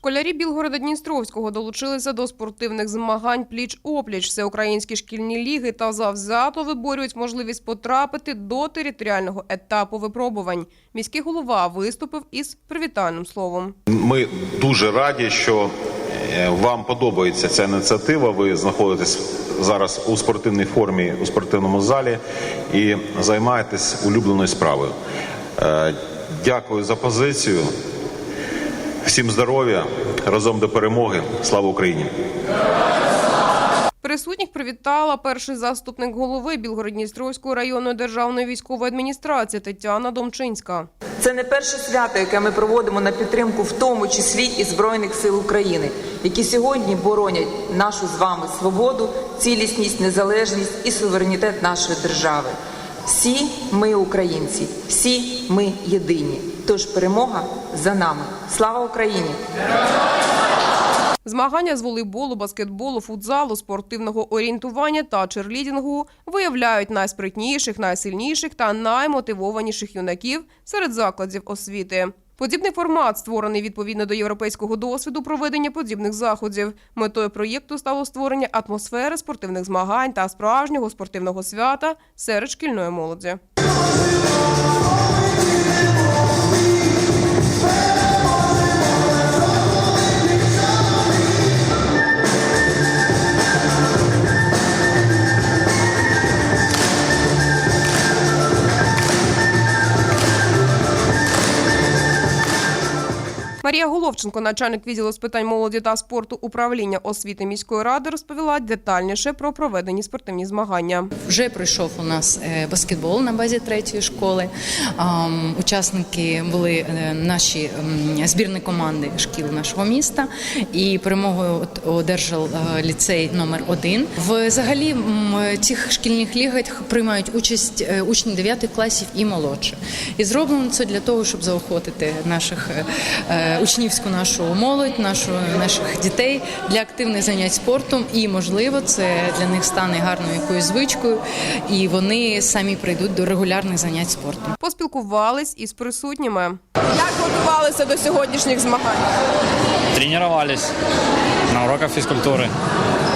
Школярі Білгорода Дністровського долучилися до спортивних змагань пліч-опліч. Всеукраїнські шкільні ліги та завзято виборюють можливість потрапити до територіального етапу випробувань. Міський голова виступив із привітальним словом. Ми дуже раді, що е, вам подобається ця ініціатива. Ви знаходитесь зараз у спортивній формі у спортивному залі і займаєтесь улюбленою справою. Е, Дякую за позицію. Всім здоров'я, разом до перемоги. Слава Україні! Присутніх привітала перший заступник голови Білгород-Дністровської районної державної військової адміністрації Тетяна Домчинська. Це не перше свято, яке ми проводимо на підтримку, в тому числі і Збройних сил України, які сьогодні боронять нашу з вами свободу, цілісність, незалежність і суверенітет нашої держави. Всі ми українці, всі ми єдині. Тож перемога за нами. Слава Україні! Змагання з волейболу, баскетболу, футзалу, спортивного орієнтування та черлідінгу виявляють найспритніших, найсильніших та наймотивованіших юнаків серед закладів освіти. Подібний формат створений відповідно до європейського досвіду проведення подібних заходів. Метою проєкту стало створення атмосфери спортивних змагань та справжнього спортивного свята серед шкільної молоді. Марія Головченко, начальник відділу з питань молоді та спорту управління освіти міської ради, розповіла детальніше про проведені спортивні змагання. Вже пройшов у нас е, баскетбол на базі третьої школи. Учасники були е, наші збірні команди шкіл нашого міста, і перемогу одержав е, ліцей номер 1 Взагалі цих шкільних лігах приймають участь учні 9 класів і молодше. І зроблено це для того, щоб заохотити наших учнівську нашу молодь, нашу наших дітей для активних занять спортом. І можливо, це для них стане гарною якоюсь звичкою, і вони самі прийдуть до регулярних занять спортом. Поспілкувались із присутніми. Як готувалися до сьогоднішніх змагань? Тренировались на уроках физкультуры,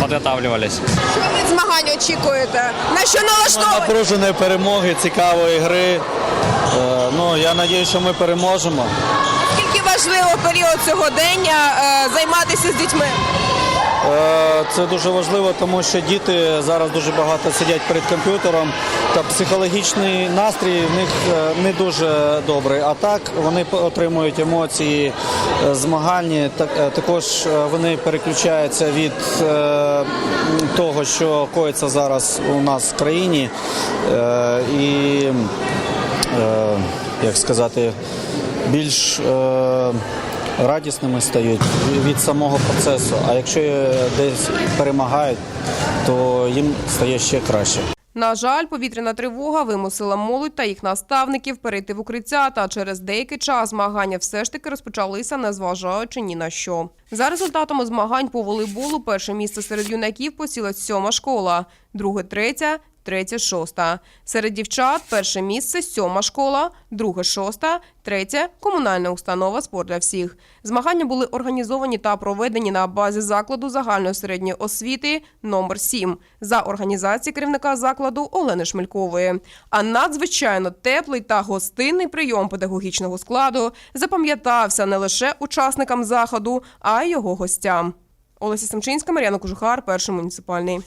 подготавливались. Що від змагань очікуєте? На що налаштовані? Напруженої перемоги, цікавої гри. Е, Ну, я сподіваюся, що ми переможемо. Важливо в період сьогодення е, займатися з дітьми? Е, Це дуже важливо, тому що діти зараз дуже багато сидять перед комп'ютером, та психологічний настрій в них е, не дуже добрий. А так вони отримують емоції змагальні. Так- Також вони переключаються від того, що коїться зараз у нас в країні. І як сказати, більш е, радісними стають від самого процесу. А якщо десь перемагають, то їм стає ще краще. На жаль, повітряна тривога вимусила молодь та їх наставників перейти в укриття. Та через деякий час змагання все ж таки розпочалися, незважаючи ні на що. За результатами змагань по волейболу перше місце серед юнаків посіла сьома школа, друге третя. Третє, шоста. Серед дівчат перше місце сьома школа, друге шоста, третє комунальна установа спорт для всіх. Змагання були організовані та проведені на базі закладу загальної середньої освіти номер 7 за організації керівника закладу Олени Шмелькової. А надзвичайно теплий та гостинний прийом педагогічного складу запам'ятався не лише учасникам заходу, а й його гостям. Олеся Семчинська, Мар'яна Кожухар, перший муніципальний.